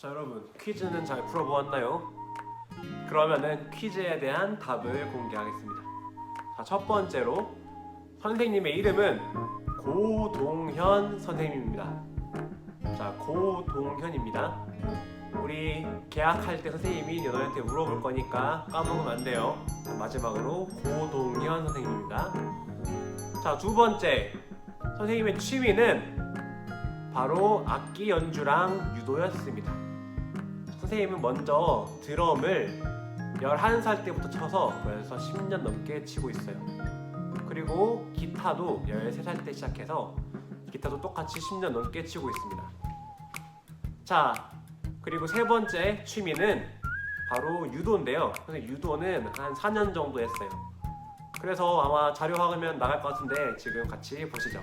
자 여러분 퀴즈는 잘 풀어보았나요? 그러면은 퀴즈에 대한 답을 공개하겠습니다. 자 첫 번째로 선생님의 이름은 고동현 선생님입니다. 자 고동현입니다. 우리 계약할 때 선생님이 너희한테 물어볼 거니까 까먹으면 안 돼요. 자, 마지막으로 고동현 선생님입니다. 자 두 번째 선생님의 취미는 바로 악기 연주랑 유도였습니다. 선생님은 먼저 드럼을 11살 때부터 쳐서 벌써 10년 넘게 치고 있어요. 그리고 기타도 13살 때 시작해서 기타도 똑같이 10년 넘게 치고 있습니다. 자, 그리고 세 번째 취미는 바로 유도인데요. 선생님 유도는 한 4년 정도 했어요. 그래서 아마 자료 화면 나갈 것 같은데 지금 같이 보시죠.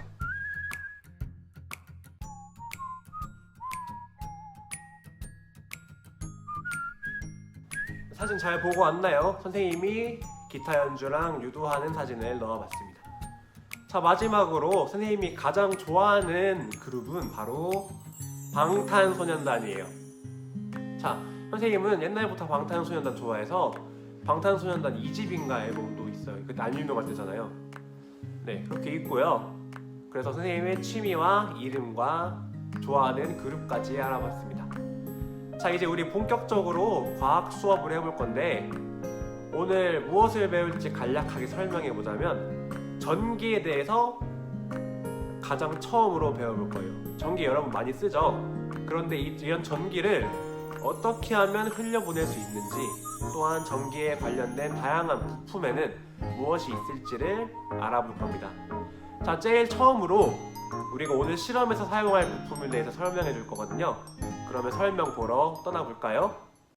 사진 잘 보고 왔나요? 선생님이 기타 연주랑 유도하는 사진을 넣어봤습니다. 자 마지막으로 선생님이 가장 좋아하는 그룹은 바로 방탄소년단이에요. 자 선생님은 옛날부터 방탄소년단 좋아해서 방탄소년단 2집인가 앨범도 있어요. 그때 안 유명할 때잖아요. 네 그렇게 있고요. 그래서 선생님의 취미와 이름과 좋아하는 그룹까지 알아봤습니다. 자 이제 우리 본격적으로 과학 수업을 해볼 건데 오늘 무엇을 배울지 간략하게 설명해 보자면 전기에 대해서 가장 처음으로 배워볼 거예요. 전기 여러분 많이 쓰죠? 그런데 이- 이런 전기를 어떻게 하면 흘려보낼 수 있는지 또한 전기에 관련된 다양한 부품에는 무엇이 있을지를 알아볼 겁니다. 자 제일 처음으로 우리가 오늘 실험에서 사용할 부품에 대해서 설명해 줄 거거든요. 그러면 설명 보러 떠나볼까요?